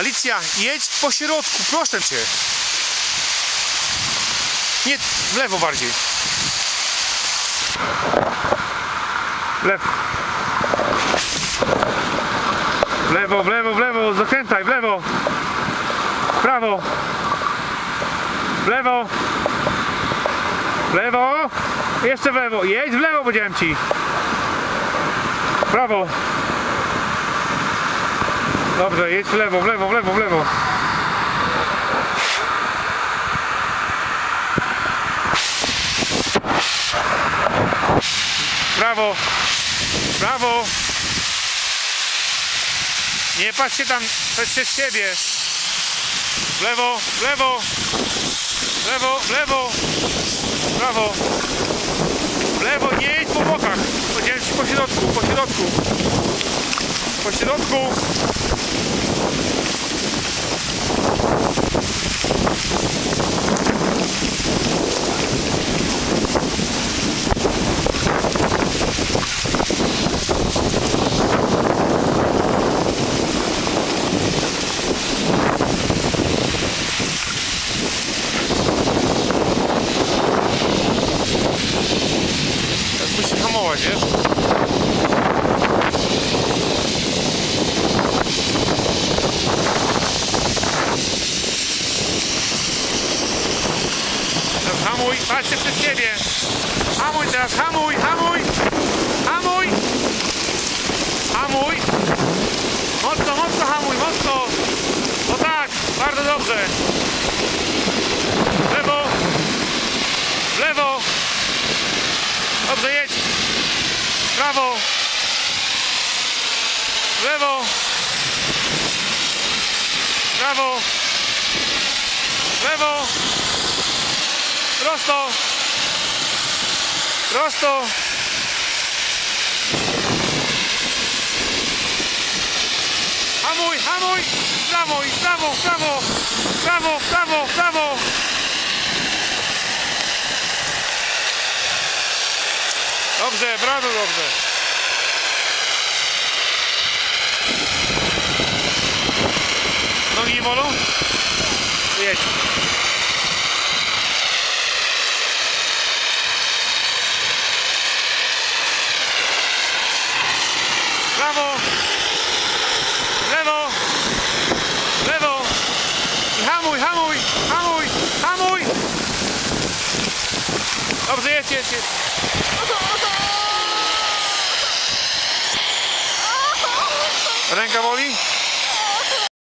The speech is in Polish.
Alicja, jedź po środku, proszę cię. Nie, w lewo bardziej. W lewo. W lewo, w lewo, w lewo, w lewo. W prawo. W lewo. W lewo. Jeszcze w lewo. Jedź w lewo, powiedziałem ci. W prawo. Dobrze, jedź w lewo, w lewo, w lewo, w lewo. Prawo. Prawo. Nie patrzcie tam przez siebie. W lewo, w lewo. W lewo, w lewo. Prawo. W lewo, nie jedź po bokach. Powiedziałem ci po środku, po środku. Po środku. Teraz musisz hamować, wiesz? Hamuj, patrzcie przed siebie. Hamuj teraz, hamuj, hamuj, hamuj. Hamuj. Mocno, mocno hamuj, mocno. No tak, bardzo dobrze. W lewo. W lewo. Dobrze, jedź. W prawo. W lewo. W prawo. W lewo. Prosto. Prosto. Hamuj, hamuj. W prawo, i prawo, prawo. Prawo, prawo, prawo. Dobrze, bardzo dobrze. Nogi nie bolą? Jedź. Prawo. Lewo. Lewo. I hamuj, hamuj, hamuj, hamuj. Jedź, jedź, jedź. Ręka boli?